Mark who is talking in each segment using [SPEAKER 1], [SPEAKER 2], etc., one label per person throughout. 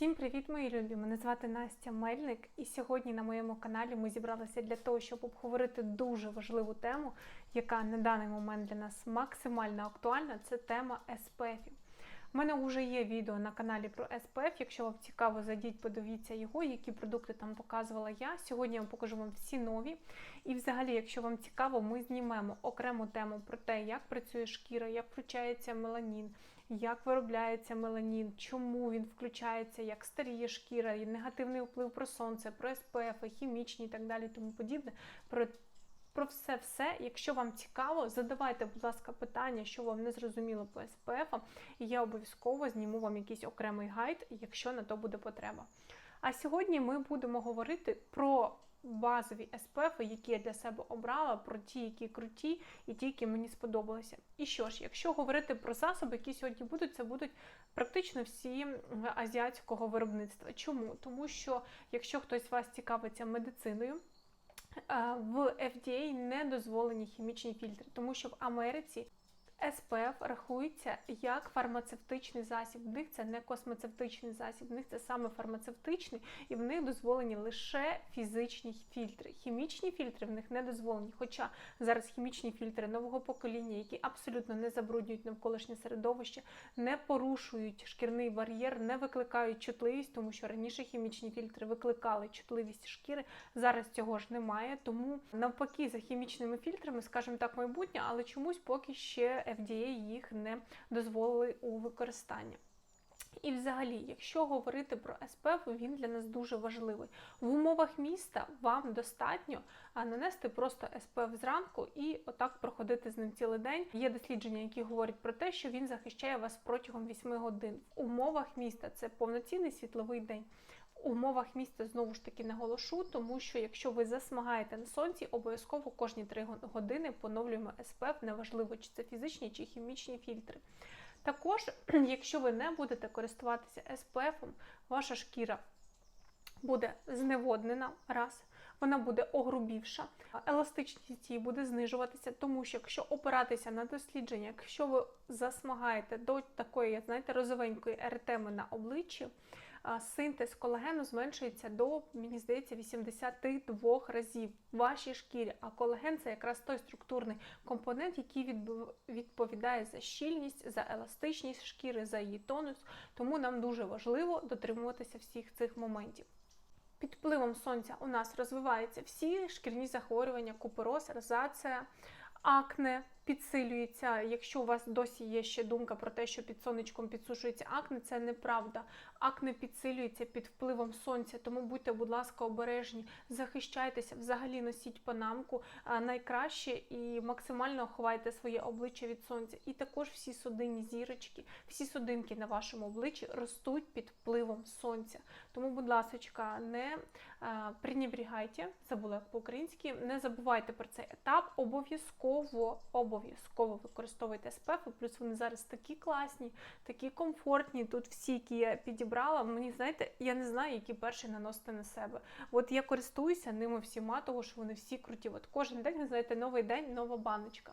[SPEAKER 1] Всім привіт, мої любі! Мене звати Настя Мельник, і сьогодні на моєму каналі ми зібралися для того, щоб обговорити дуже важливу тему, яка на даний момент для нас максимально актуальна. Це тема СПФів. У мене вже є відео на каналі про СПФ. Якщо вам цікаво, зайдіть, подивіться його, які продукти там показувала я. Сьогодні я вам покажу вам всі нові. І взагалі, якщо вам цікаво, ми знімемо окрему тему про те, як працює шкіра, як включається меланін, як виробляється меланін, чому він включається, як старіє шкіра, і негативний вплив про сонце, про СПФ, хімічні і так далі, тому подібне. Про про все, все, якщо вам цікаво, задавайте, будь ласка, питання, що вам не зрозуміло по СПФ, і я обов'язково зніму вам якийсь окремий гайд, якщо на то буде потреба. А сьогодні ми будемо говорити про базові СПФ, які я для себе обрала, про ті, які круті, і ті, які мені сподобалися. І що ж, якщо говорити про засоби, які сьогодні будуть, це будуть практично всі азіатського виробництва. Чому? Тому що якщо хтось вас цікавиться медициною, в FDA не дозволені хімічні фільтри, тому що в Америці СПФ рахується як фармацевтичний засіб. В них це не космецевтичний засіб, в них це саме фармацевтичний, і в них дозволені лише фізичні фільтри. Хімічні фільтри в них не дозволені. Хоча зараз хімічні фільтри нового покоління, які абсолютно не забруднюють навколишнє середовище, не порушують шкірний бар'єр, не викликають чутливість, тому що раніше хімічні фільтри викликали чутливість шкіри. Зараз цього ж немає. Тому навпаки, за хімічними фільтрами, скажімо так, майбутнє, але чомусь поки ще. FDA їх не дозволили у використанні. І, взагалі, якщо говорити про СПФ, він для нас дуже важливий. В умовах міста вам достатньо нанести просто СПФ зранку і отак проходити з ним цілий день. Є дослідження, які говорять про те, що він захищає вас протягом 8 годин. В умовах міста це повноцінний світловий день. Умовах міста знову ж таки наголошу, тому що якщо ви засмагаєте на сонці, обов'язково кожні 3 години поновлюємо СПФ, неважливо, чи це фізичні чи хімічні фільтри. Також, якщо ви не будете користуватися СПФ, ваша шкіра буде зневоднена раз, вона буде огрубівша, еластичність її буде знижуватися, тому що якщо опиратися на дослідження, якщо ви засмагаєте до такої, знаєте, розовенької еретеми на обличчі, синтез колагену зменшується до, мені здається, 82 разів в вашій шкірі. А колаген це якраз той структурний компонент, який відповідає за щільність, за еластичність шкіри, за її тонус. Тому нам дуже важливо дотримуватися всіх цих моментів. Під впливом сонця у нас розвиваються всі шкірні захворювання, купороз, розація, акне підсилюється. Якщо у вас досі є ще думка про те, що під сонечком підсушується акне, це неправда. Акне підсилюється під впливом сонця, тому будьте, будь ласка, обережні, захищайтеся, взагалі носіть панамку найкраще і максимально ховайте своє обличчя від сонця. І також всі судинні зірочки, всі судинки на вашому обличчі ростуть під впливом сонця. Тому, будь ласка, не пренебрігайте, забула по-українськи, не забувайте про цей етап. Обов'язково обов'язково використовуйте СПФ, плюс вони зараз такі класні, такі комфортні. Тут всі, які я підібрала, мені знаєте, я не знаю, які перші наносити на себе. От я користуюся ними всіма, того що вони всі круті. От кожен день, ви знаєте, новий день, нова баночка.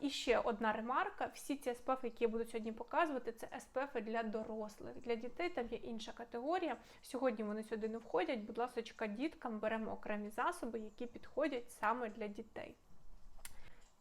[SPEAKER 1] І ще одна ремарка: всі ці СПФ, які я буду сьогодні показувати, це СПФ для дорослих. Для дітей там є інша категорія. Сьогодні вони сюди не входять. Будь ласка, діткам беремо окремі засоби, які підходять саме для дітей.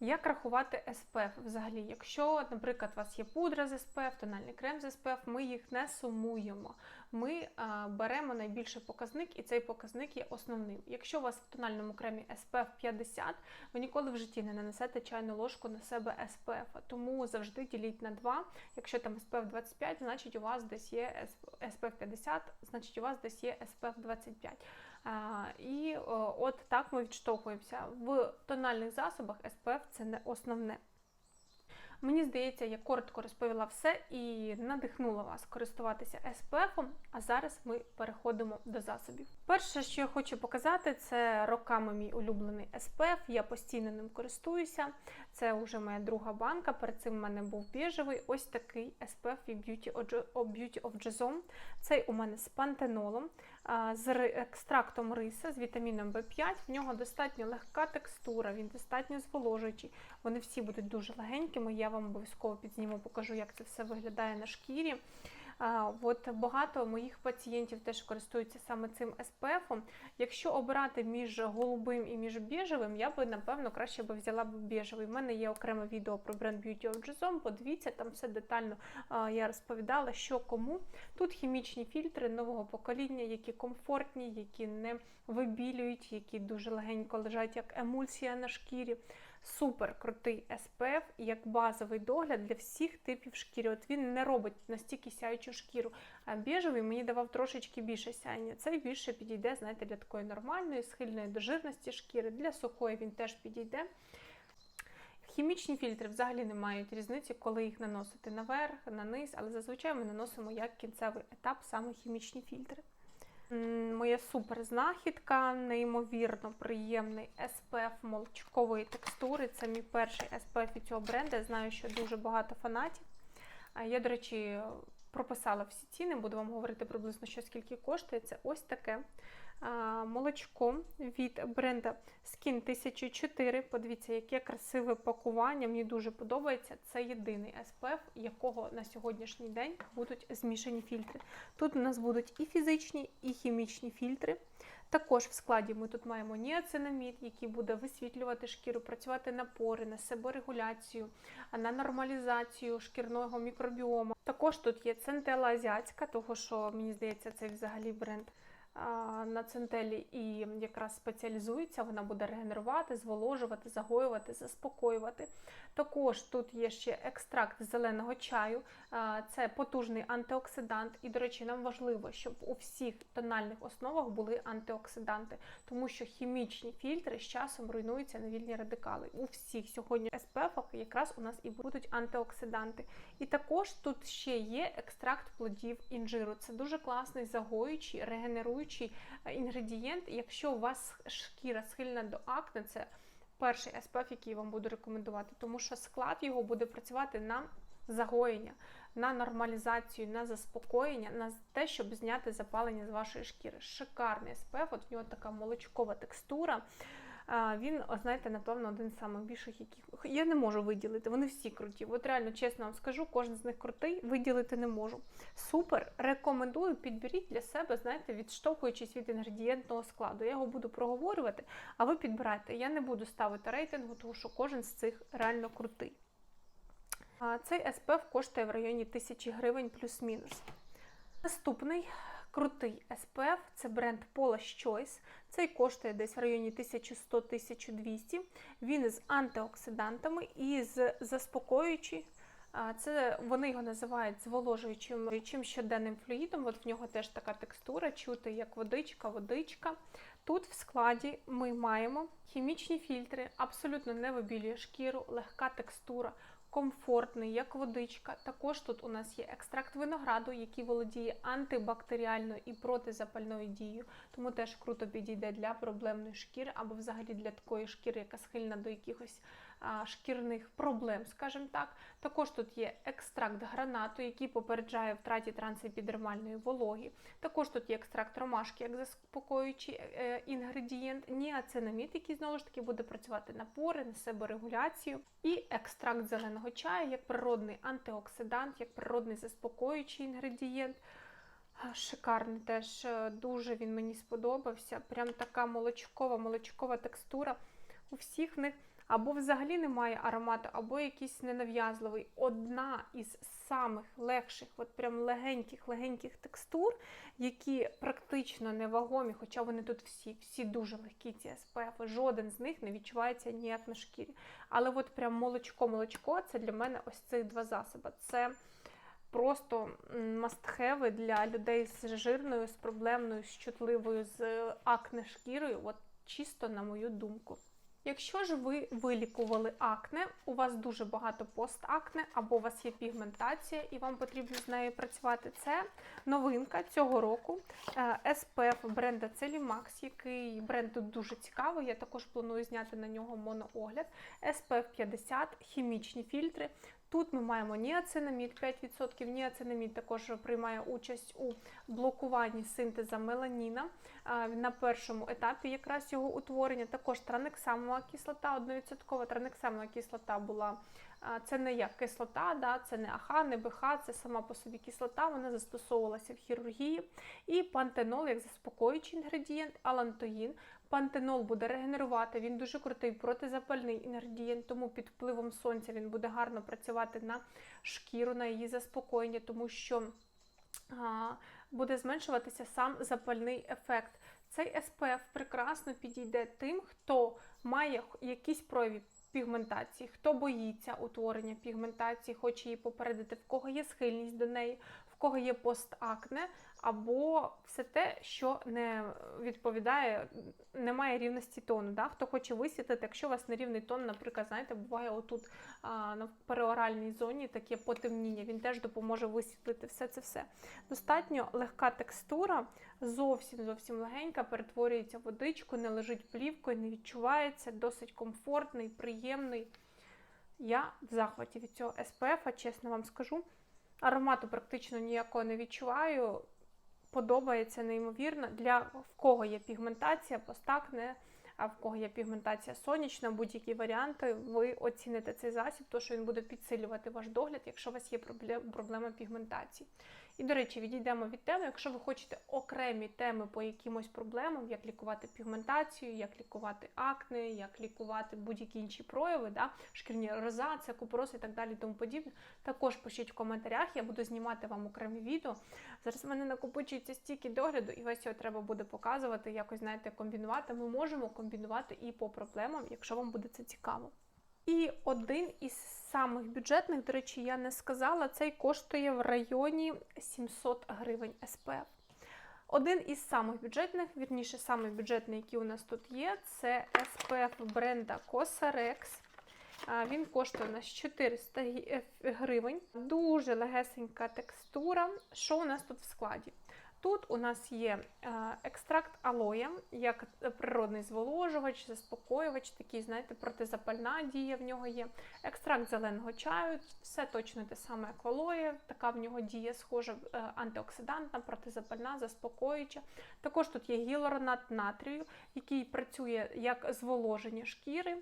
[SPEAKER 1] Як рахувати СПФ взагалі? Якщо, наприклад, у вас є пудра з СПФ, тональний крем з СПФ, ми їх не сумуємо. Ми а, беремо найбільший показник, і цей показник є основним. Якщо у вас в тональному кремі SPF 50, ви ніколи в житті не нанесете чайну ложку на себе SPF, тому завжди діліть на 2. Якщо там SPF 25, значить у вас десь є SPF 50, значить у вас десь є SPF 25. І от так ми відштовхуємося. В тональних засобах SPF це не основне. Мені здається, я коротко розповіла все і надихнула вас користуватися SPF, а зараз ми переходимо до засобів. Перше, що я хочу показати, це роками мій улюблений SPF, я постійно ним користуюся. Це вже моя друга банка. Перед цим в мене був біжевий ось такий SPF від Beauty of Jason. Цей у мене з пантенолом, з екстрактом риса, з вітаміном В5. В нього достатньо легка текстура, він достатньо зволожуючий. Вони всі будуть дуже легенькими. Я вам обов'язково підзніму, покажу, як це все виглядає на шкірі. От багато моїх пацієнтів теж користуються саме цим SPF. Якщо обирати між голубим і між біжевим, я би напевно краще би взяла б біжевий. У мене є окреме відео про бренд Beauty of Jazom, Подивіться, там все детально я розповідала, що кому. Тут хімічні фільтри нового покоління, які комфортні, які не вибілюють, які дуже легенько лежать як емульсія на шкірі. Супер крутий SPF як базовий догляд для всіх типів шкіри. От він не робить настільки сяючу шкіру. А біжевий мені давав трошечки більше сяєння. Цей більше підійде, знаєте, для такої нормальної, схильної до жирності шкіри. Для сухої він теж підійде. Хімічні фільтри взагалі не мають різниці, коли їх наносити наверх, на низ, але зазвичай ми наносимо як кінцевий етап саме хімічні фільтри. Моя суперзнахідка, неймовірно приємний SPF молочкової текстури. Це мій перший SPF від цього бренду. Знаю, що дуже багато фанатів. Я, до речі, прописала всі ціни, буду вам говорити приблизно, що скільки коштує. Це ось таке молочко від бренду Skin 1004. Подивіться, яке красиве пакування. Мені дуже подобається. Це єдиний SPF, якого на сьогоднішній день будуть змішані фільтри. Тут у нас будуть і фізичні, і хімічні фільтри. Також в складі ми тут маємо ніацинамід, який буде висвітлювати шкіру, працювати на пори, на себорегуляцію, на нормалізацію шкірного мікробіому. Також тут є центела азіатська, того що мені здається, це взагалі бренд на центелі і якраз спеціалізується. Вона буде регенерувати, зволожувати, загоювати, заспокоювати. Також тут є ще екстракт зеленого чаю, це потужний антиоксидант. І, до речі, нам важливо, щоб у всіх тональних основах були антиоксиданти, тому що хімічні фільтри з часом руйнуються на вільні радикали. У всіх сьогодні SPF якраз у нас і будуть антиоксиданти. І також тут ще є екстракт плодів інжиру. Це дуже класний загоюючий, регенеруючий е, інгредієнт. Якщо у вас шкіра схильна до акне, це перший SPF, який я вам буду рекомендувати, тому що склад його буде працювати на загоєння, на нормалізацію, на заспокоєння, на те, щоб зняти запалення з вашої шкіри. Шикарний SPF, от в нього така молочкова текстура. Він, знаєте, напевно, один з самих більших, яких я не можу виділити. Вони всі круті. От реально, чесно вам скажу, кожен з них крутий, виділити не можу. Супер, рекомендую, підберіть для себе, знаєте, відштовхуючись від інгредієнтного складу. Я його буду проговорювати, а ви підбирайте. Я не буду ставити рейтингу, тому що кожен з цих реально крутий. Цей SPF коштує в районі 1000 гривень плюс-мінус. Наступний крутий SPF це бренд Paula's Choice. Цей коштує десь в районі 1100-1200. Він з антиоксидантами і з заспокоюючим. Це вони його називають зволожуючим чим щоденним флюїдом. От в нього теж така текстура, чути як водичка, водичка. Тут в складі ми маємо хімічні фільтри, абсолютно не вибілює шкіру, легка текстура, комфортний, як водичка. Також тут у нас є екстракт винограду, який володіє антибактеріальною і протизапальною дією, тому теж круто підійде для проблемної шкіри або взагалі для такої шкіри, яка схильна до якихось шкірних проблем, скажімо так. Також тут є екстракт гранату, який попереджає втраті трансепідермальної вологи. Також тут є екстракт ромашки, як заспокоюючий е, інгредієнт, ніацинамід, який знову ж таки буде працювати на пори, на себорегуляцію, і екстракт зеленого чаю як природний антиоксидант, як природний заспокоюючий інгредієнт. Шикарний теж е, дуже він мені сподобався. Прям така молочкова, молочкова текстура. У всіх них або взагалі немає аромату, або якийсь ненав'язливий. Одна із самих легших, от прям легеньких-легеньких текстур, які практично невагомі, хоча вони тут всі, всі дуже легкі, ці SPF, жоден з них не відчувається ніяк на шкірі. Але от прям молочко-молочко це для мене ось цих два засоби. Це просто мастхеви для людей з жирною, з проблемною, з чутливою, з акне шкірою, от чисто на мою думку. Якщо ж ви вилікували акне, у вас дуже багато постакне, або у вас є пігментація, і вам потрібно з нею працювати, це новинка цього року е, SPF бренда Celimax, який бренд тут дуже цікавий. Я також планую зняти на нього моноогляд. SPF 50, хімічні фільтри. Тут ми маємо ніацинамід 5%. Ніацинамід також приймає участь у блокуванні синтеза меланіна на першому етапі якраз його утворення. Також транексамова кислота, 1%. Транексамова кислота була це не як кислота, да, це не АХ, не БХ, це сама по собі кислота, вона застосовувалася в хірургії. І пантенол як заспокоюючий інгредієнт, алантоїн. Пантенол буде регенерувати, він дуже крутий протизапальний інгредієнт, тому під впливом сонця він буде гарно працювати на шкіру, на її заспокоєння, тому що а, буде зменшуватися сам запальний ефект. Цей SPF прекрасно підійде тим, хто має якісь прояви пігментації, хто боїться утворення пігментації, хоче її попередити, в кого є схильність до неї, в кого є постакне, або все те, що не відповідає, не має рівності тону. Да? Хто хоче висвітлити, якщо у вас нерівний тон, наприклад, знаєте, буває отут а, на переоральній зоні таке потемніння, він теж допоможе висвітлити все це все. Достатньо легка текстура, зовсім зовсім легенька, перетворюється в водичку, не лежить плівкою, не відчувається, досить комфортний, приємний. Я в захваті від цього SPF, чесно вам скажу. Аромату практично ніякого не відчуваю. Подобається неймовірно. Для в кого є пігментація, постакне, а в кого є пігментація сонячна, будь-які варіанти, ви оціните цей засіб, тому що він буде підсилювати ваш догляд, якщо у вас є проблема пігментації. І, до речі, відійдемо від теми. Якщо ви хочете окремі теми по якимось проблемам, як лікувати пігментацію, як лікувати акне, як лікувати будь-які інші прояви, да, шкірні розація, купороз і так далі, тому подібне, також пишіть в коментарях, я буду знімати вам окремі відео. Зараз в мене накопичується стільки догляду, і весь його треба буде показувати, якось знаєте, комбінувати. Ми можемо комбінувати і по проблемам, якщо вам буде це цікаво. І один із самих бюджетних, до речі, я не сказала, цей коштує в районі 700 гривень SPF. Один із самих бюджетних, вірніше, самий бюджетний, який у нас тут є, це SPF бренда Cosrx. Він коштує у нас 400 е, гривень. Дуже легесенька текстура. Що у нас тут в складі? Тут у нас є е, екстракт алоя, як природний зволожувач, заспокоювач, такий, знаєте, протизапальна дія в нього є. Екстракт зеленого чаю, все точно те саме, як алоє, така в нього дія схожа, е, антиоксидантна, протизапальна, заспокоююча. Також тут є гіалуронат натрію, який працює як зволоження шкіри.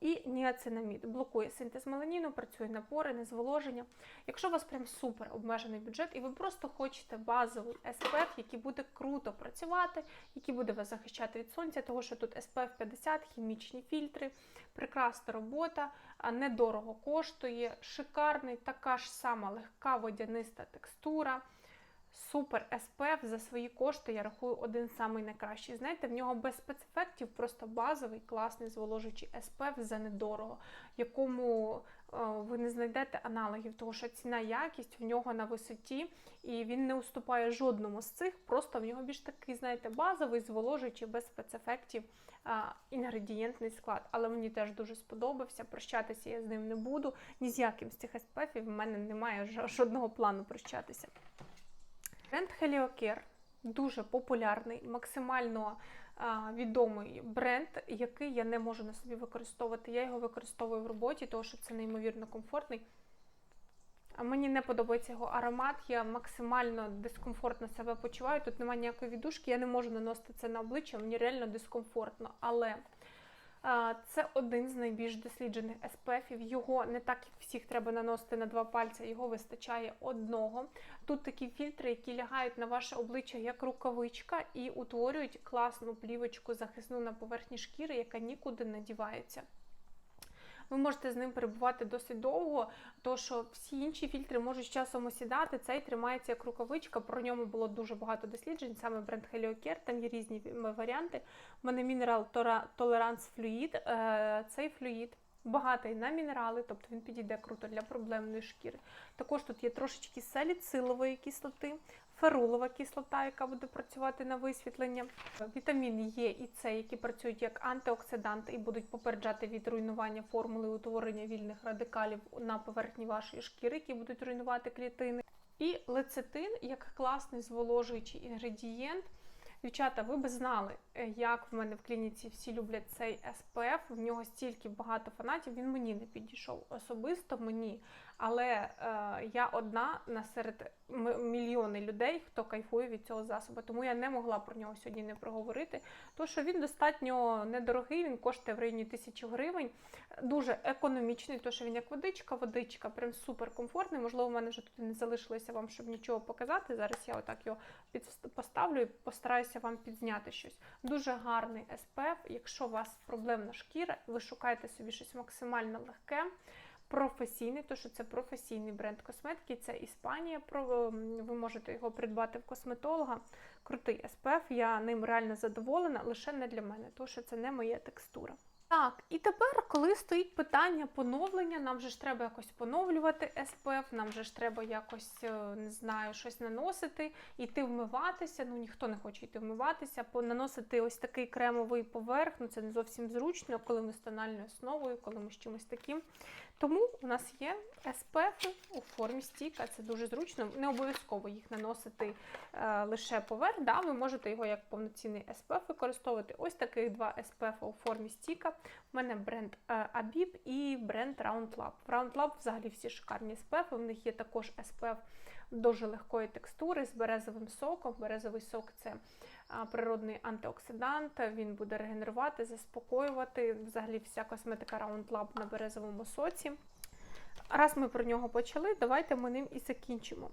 [SPEAKER 1] І ніацинамід блокує синтез меланіну, працює на пори, на. Якщо у вас прям супер обмежений бюджет, і ви просто хочете базовий SPF, який буде круто працювати, який буде вас захищати від сонця, того що тут SPF 50, хімічні фільтри, прекрасна робота, недорого коштує, шикарний, така ж сама легка водяниста текстура. Супер SPF за свої кошти, я рахую, один самий найкращий. Знаєте, в нього без спецефектів, просто базовий, класний зволожуючий SPF за недорого, якому е, ви не знайдете аналогів, тому що ціна якість в нього на висоті, і він не уступає жодному з цих, просто в нього більш такий, знаєте, базовий, зволожуючий, без спецефектів інгредієнтний склад. Але мені теж дуже сподобався. Прощатися я з ним не буду. Ні з яким з цих SPF в мене немає жодного плану прощатися. Бренд Heliocare дуже популярний, максимально відомий бренд, який я не можу на собі використовувати. Я його використовую в роботі, тому що це неймовірно комфортний. Мені не подобається його аромат, я максимально дискомфортно себе почуваю. Тут немає ніякої віддушки, я не можу наносити це на обличчя, мені реально дискомфортно. Але це один з найбільш досліджених SPF-ів. Його не так, як всіх треба наносити на два пальці, його вистачає одного. Тут такі фільтри, які лягають на ваше обличчя як рукавичка і утворюють класну плівочку захисну на поверхні шкіри, яка нікуди не дівається. Ви можете з ним перебувати досить довго, то що всі інші фільтри можуть з часом осідати. Цей тримається як рукавичка. Про ньому було дуже багато досліджень, саме бренд Heliocare, там є різні варіанти. У мене Tora- Tolerance Fluid. Е, Цей флюїд багатий на мінерали, тобто він підійде круто для проблемної шкіри. Також тут є трошечки саліцилової кислоти, ферулова кислота, яка буде працювати на висвітлення. Вітаміни Е і С, які працюють як антиоксиданти і будуть попереджати від руйнування формули утворення вільних радикалів на поверхні вашої шкіри, які будуть руйнувати клітини. І лецитин як класний зволожуючий інгредієнт. Дівчата, ви б знали, е, як в мене в клініці всі люблять цей SPF. В нього стільки багато фанатів. Він мені не підійшов. Особисто мені Але е, я одна на серед м- мільйони людей, хто кайфує від цього засобу. Тому я не могла про нього сьогодні не проговорити. То що він достатньо недорогий, він коштує в районі тисячі гривень, дуже економічний, то що він як водичка, водичка, прям супер комфортний. Можливо, в мене вже тут не залишилося вам, щоб нічого показати. Зараз я отак його поставлю і постараюся вам підзняти щось. Дуже гарний SPF. Якщо у вас проблемна шкіра, ви шукаєте собі щось максимально легке. професійне, тому що це професійний бренд косметики, це Іспанія. Ем, Ви можете його придбати в косметолога. Крутий SPF, я ним реально задоволена, лише не для мене, тому що це не моя текстура. Так, і тепер, коли стоїть питання поновлення, нам же ж треба якось поновлювати СПФ, нам же ж треба якось, е, не знаю, щось наносити, іти вмиватися. Ну ніхто не хоче йти вмиватися, наносити ось такий кремовий поверх. Ну це не зовсім зручно, коли ми з тональною основою, коли ми з чимось таким. Тому у нас є SPF у формі стіка. Це дуже зручно. Не обов'язково їх наносити е, лише поверх. Да, ви можете його як повноцінний SPF використовувати. Ось таких два SPF у формі стіка. У мене бренд е, Abib і бренд Roundlab. В Roundlab взагалі всі шикарні SPF. У них є також SPF дуже легкої текстури з березовим соком. Березовий сок це природний антиоксидант. Він буде регенерувати, заспокоювати. Взагалі вся косметика Roundlab на березовому соці. Раз ми про нього почали, давайте ми ним і закінчимо.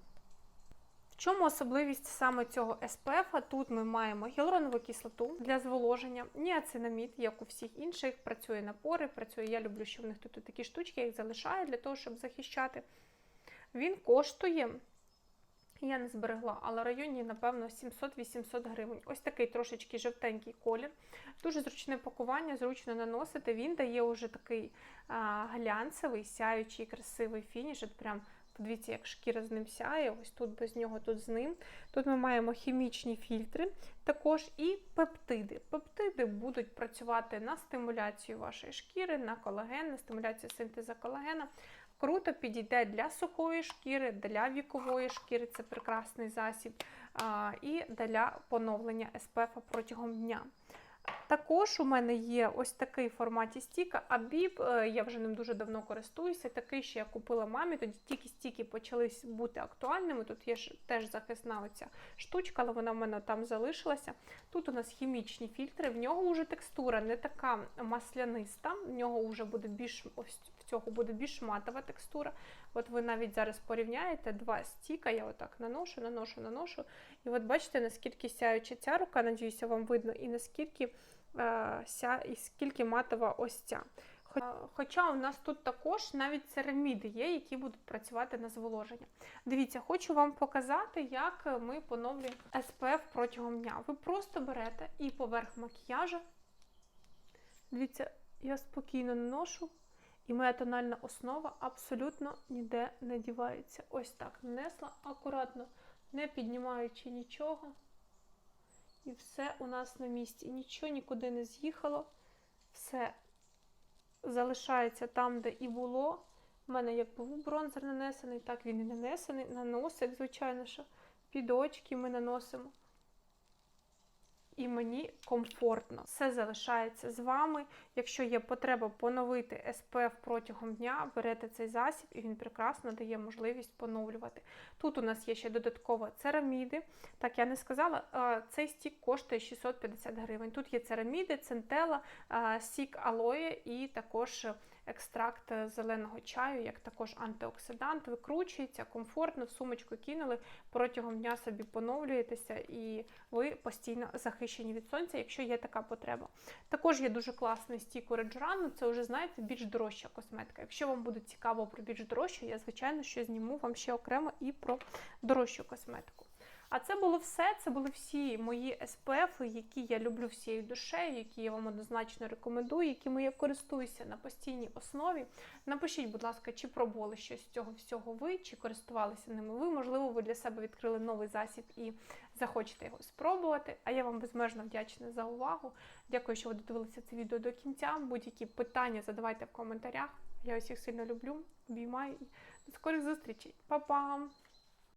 [SPEAKER 1] В чому особливість саме цього SPF? Тут ми маємо гіалуронову кислоту для зволоження, ніацинамід, як у всіх інших, працює на пори, працює. Я люблю, що в них тут такі штучки, я їх залишаю для того, щоб захищати. Він коштує, я не зберегла, але районі, напевно, 700-800 гривень. Ось такий трошечки жовтенький колір. Дуже зручне пакування, зручно наносити. Він дає уже такий а, глянцевий, сяючий, красивий фініш. От прям Подивіться, як шкіра з ним сяє, ось тут без нього, тут з ним. Тут ми маємо хімічні фільтри, також і пептиди. Пептиди будуть працювати на стимуляцію вашої шкіри, на колаген, на стимуляцію синтезу колагена. Круто підійде для сухої шкіри, для вікової шкіри, це прекрасний засіб, і для поновлення SPF протягом дня. Також у мене є ось такий в форматі стіка, а біб, е, я вже ним дуже давно користуюся. Такий, що я купила мамі, тоді тільки стіки почали бути актуальними. Тут є теж захисна оця штучка, але вона в мене там залишилася. Тут у нас хімічні фільтри, в нього вже текстура не така масляниста, в нього вже буде більш ось цього буде більш матова текстура. От ви навіть зараз порівняєте два стіка, я отак наношу, наношу, наношу. І от бачите, наскільки сяюча ця рука, надіюся, вам видно, і наскільки е, ся, і скільки матова ось ця. Е, Хоча у нас тут також навіть цераміди є, які будуть працювати на зволоження. Дивіться, хочу вам показати, як ми поновлюємо SPF протягом дня. Ви просто берете і поверх макіяжу. Дивіться, я спокійно наношу, і моя тональна основа абсолютно ніде не дівається. Ось так нанесла акуратно, не піднімаючи нічого. І все у нас на місці. Нічого нікуди не з'їхало. Все залишається там, де і було. У мене як був бронзер нанесений, так він і нанесений. На носик, звичайно, що під очки ми наносимо. І мені комфортно. Все залишається з вами. Якщо є потреба поновити SPF протягом дня, берете цей засіб, і він прекрасно дає можливість поновлювати. Тут у нас є ще додатково цераміди. Так, я не сказала, цей стік коштує 650 гривень. Тут є цераміди, центела, сік алоє і також екстракт зеленого чаю, як також антиоксидант. Викручується комфортно, в сумочку кинули, протягом дня собі поновлюєтеся і ви постійно захищені від сонця, якщо є така потреба. Також є дуже класний стік у Реджрану, це вже, знаєте, більш дорожча косметика. Якщо вам буде цікаво про більш дорожчу, я, звичайно, що зніму вам ще окремо і про дорожчу косметику. А це було все. Це були всі мої SPF, які я люблю всією душею, які я вам однозначно рекомендую, якими я користуюся на постійній основі. Напишіть, будь ласка, чи пробували щось з цього всього ви, чи користувалися ними ви. Можливо, ви для себе відкрили новий засіб і захочете його спробувати. А я вам безмежно вдячна за увагу. Дякую, що ви додивилися це відео до кінця. Будь-які питання задавайте в коментарях. Я усіх сильно люблю, обіймаю і до скорих зустрічей. Па-пам!